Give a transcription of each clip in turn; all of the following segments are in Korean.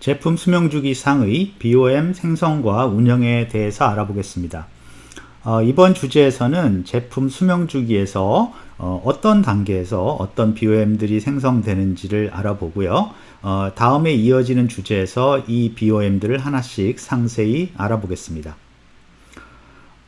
제품 수명주기 상의 BOM 생성과 운영에 대해서 알아보겠습니다. 어, 이번 주제에서는 제품 수명주기에서 어, 떤 단계에서 어떤 BOM들이 생성되는지를 알아보고요. 어, 다음에 이어지는 주제에서 이 BOM들을 하나씩 상세히 알아보겠습니다.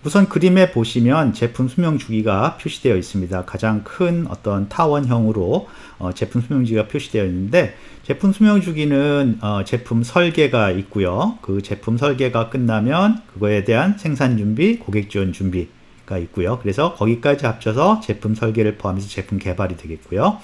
우선 그림에 보시면 제품 수명 주기가 표시되어 있습니다. 가장 큰 어떤 타원형으로 어, 제품 수명 주기가 표시되어 있는데 제품 수명 주기는 어, 제품 설계가 있고요. 그 제품 설계가 끝나면 그거에 대한 생산 준비, 고객 지원 준비가 있고요. 그래서 거기까지 합쳐서 제품 설계를 포함해서 제품 개발이 되겠고요.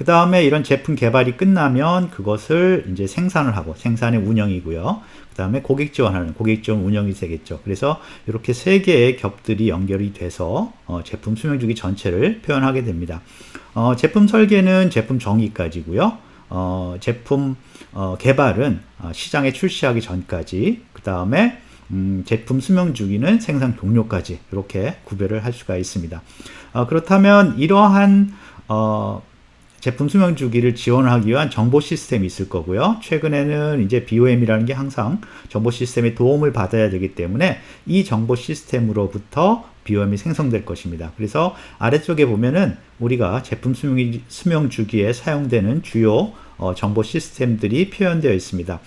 그 다음에 이런 제품 개발이 끝나면 그것을 이제 생산을 하고 생산의 운영이고요. 그 다음에 고객 지원하는 고객 지원 운영이 되겠죠. 그래서 이렇게 세 개의 겹들이 연결이 돼서 어, 제품 수명 주기 전체를 표현하게 됩니다. 어, 제품 설계는 제품 정의까지고요. 어, 제품 어, 개발은 어, 시장에 출시하기 전까지 그 다음에 음, 제품 수명 주기는 생산 종료까지 이렇게 구별을 할 수가 있습니다. 어, 그렇다면 이러한 어, 제품 수명 주기를 지원하기 위한 정보 시스템이 있을 거고요. 최근에는 이제 BOM이라는 게 항상 정보 시스템의 도움을 받아야 되기 때문에 이 정보 시스템으로부터 BOM이 생성될 것입니다. 그래서 아래쪽에 보면은 우리가 제품 수명, 수명 주기에 사용되는 주요 어, 정보 시스템들이 표현되어 있습니다.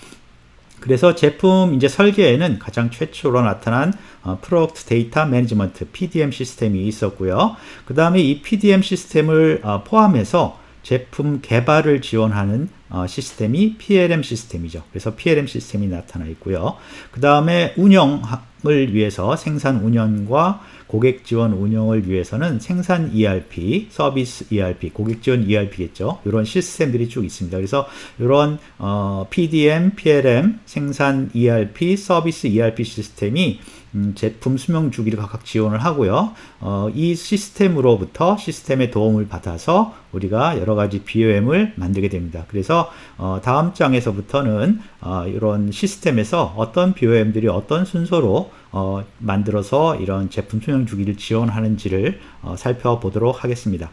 그래서 제품 이제 설계에는 가장 최초로 나타난 어, 프로덕트 데이터 매니지먼트 PDM 시스템이 있었고요. 그 다음에 이 PDM 시스템을 어, 포함해서 제품 개발을 지원하는 어, 시스템이 PLM 시스템이죠. 그래서 PLM 시스템이 나타나 있고요. 그 다음에 운영 을 위해서 생산 운영과 고객 지원 운영을 위해서는 생산 ERP, 서비스 ERP, 고객 지원 ERP겠죠. 이런 시스템들이 쭉 있습니다. 그래서 이런 어, PDM, PLM, 생산 ERP, 서비스 ERP 시스템이 음, 제품 수명 주기를 각각 지원을 하고요. 어, 이 시스템으로부터 시스템의 도움을 받아서 우리가 여러 가지 BOM을 만들게 됩니다. 그래서 어, 다음 장에서부터는 어, 이런 시스템에서 어떤 BOM들이 어떤 순서로 어, 만들어서 이런 제품 수명 주기를 지원하는지를 어, 살펴보도록 하겠습니다.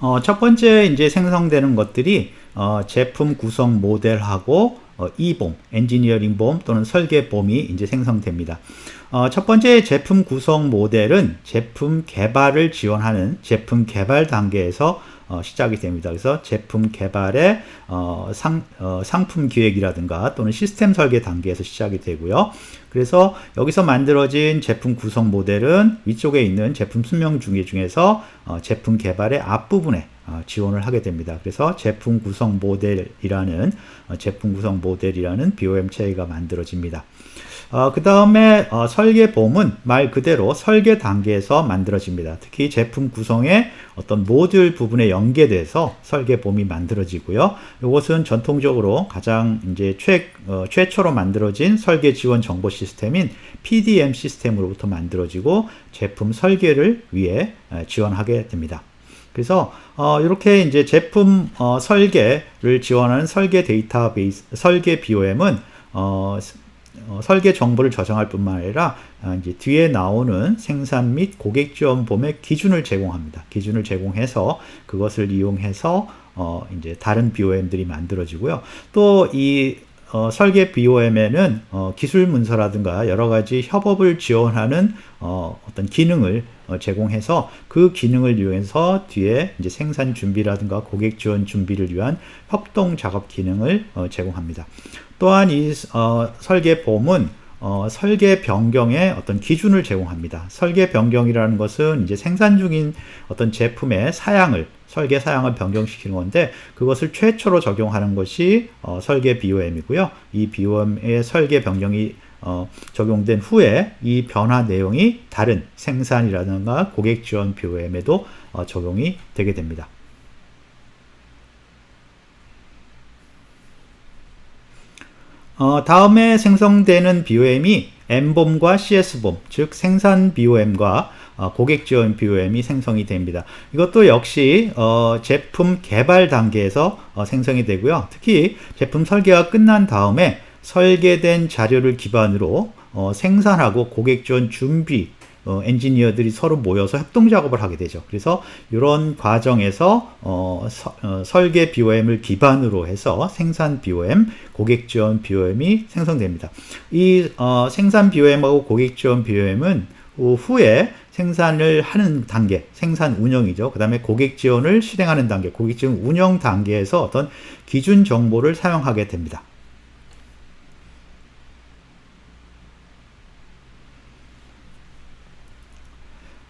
어, 첫 번째 이제 생성되는 것들이 어, 제품 구성 모델하고 어, 이봄, 엔지니어링 봄 또는 설계 봄이 이제 생성됩니다. 어, 첫 번째 제품 구성 모델은 제품 개발을 지원하는 제품 개발 단계에서 어, 시작이 됩니다. 그래서 제품 개발의 어, 상, 어, 상품 기획이라든가 또는 시스템 설계 단계에서 시작이 되고요. 그래서 여기서 만들어진 제품 구성 모델은 위쪽에 있는 제품 수명 중에 중에서 어, 제품 개발의 앞부분에 어, 지원을 하게 됩니다. 그래서 제품 구성 모델이라는 어, 제품 구성 모델이라는 BOM 체계가 만들어집니다. 어, 그 다음에 어, 설계봄은 말 그대로 설계 단계에서 만들어집니다. 특히 제품 구성의 어떤 모듈 부분에 연계돼서 설계봄이 만들어지고요. 이것은 전통적으로 가장 이제 최, 어, 최초로 만들어진 설계 지원 정보 시스템인 PDM 시스템으로부터 만들어지고 제품 설계를 위해 지원하게 됩니다. 그래서 어, 이렇게 이제 제품 어, 설계를 지원하는 설계 데이터베이스 설계 BOM은 어, 어, 설계 정보를 저장할 뿐만 아니라 아, 이제 뒤에 나오는 생산 및 고객 지원 봄의 기준을 제공합니다. 기준을 제공해서 그것을 이용해서 어, 이제 다른 BOM들이 만들어지고요. 또이 어, 설계 BOM에는 어, 기술 문서라든가 여러 가지 협업을 지원하는 어, 어떤 기능을 어, 제공해서 그 기능을 이용해서 뒤에 이제 생산 준비라든가 고객 지원 준비를 위한 협동 작업 기능을 어, 제공합니다. 또한 이 어, 설계 봄은 어, 설계 변경의 어떤 기준을 제공합니다. 설계 변경이라는 것은 이제 생산 중인 어떤 제품의 사양을 설계 사양을 변경시키는 건데 그것을 최초로 적용하는 것이 어, 설계 BOM이고요. 이 BOM의 설계 변경이 어, 적용된 후에 이 변화 내용이 다른 생산이라든가 고객 지원 BOM에도 어, 적용이 되게 됩니다. 어, 다음에 생성되는 BOM이 M봄과 CS봄, 즉 생산 BOM과 어, 고객 지원 BOM이 생성이 됩니다. 이것도 역시 어, 제품 개발 단계에서 어, 생성이 되고요. 특히 제품 설계가 끝난 다음에 설계된 자료를 기반으로 어, 생산하고 고객 지원 준비 어, 엔지니어들이 서로 모여서 협동 작업을 하게 되죠. 그래서 이런 과정에서 어, 서- 어, 설계 BOM을 기반으로 해서 생산 BOM, 고객 지원 BOM이 생성됩니다. 이 어, 생산 BOM하고 고객 지원 BOM은 후에 생산을 하는 단계, 생산 운영이죠. 그 다음에 고객 지원을 실행하는 단계, 고객 지원 운영 단계에서 어떤 기준 정보를 사용하게 됩니다.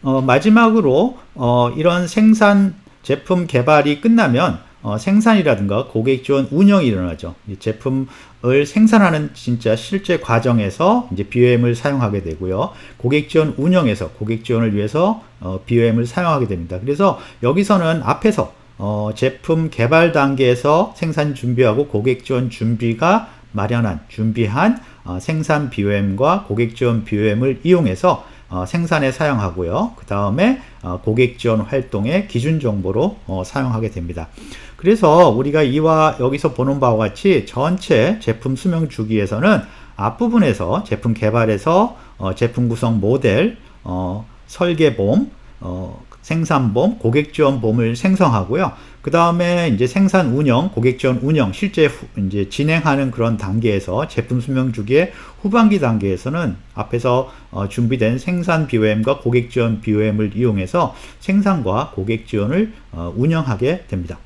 어, 마지막으로 어, 이런 생산 제품 개발이 끝나면 어, 생산이라든가 고객 지원 운영이 일어나죠. 이 제품을 생산하는 진짜 실제 과정에서 이제 BOM을 사용하게 되고요. 고객 지원 운영에서 고객 지원을 위해서 어, BOM을 사용하게 됩니다. 그래서 여기서는 앞에서 어, 제품 개발 단계에서 생산 준비하고 고객 지원 준비가 마련한 준비한 어, 생산 BOM과 고객 지원 BOM을 이용해서 어, 생산에 사용하고요. 그 다음에 어, 고객 지원 활동의 기준 정보로 어, 사용하게 됩니다. 그래서 우리가 이와 여기서 보는 바와 같이 전체 제품 수명 주기에서는 앞부분에서 제품 개발에서 어, 제품 구성 모델, 어, 설계봄, 어, 생산봄, 고객 지원봄을 생성하고요. 그 다음에 이제 생산 운영, 고객 지원 운영, 실제 후- 이제 진행하는 그런 단계에서 제품 수명 주기의 후반기 단계에서는 앞에서 어, 준비된 생산 BOM과 고객 지원 BOM을 이용해서 생산과 고객 지원을 어, 운영하게 됩니다.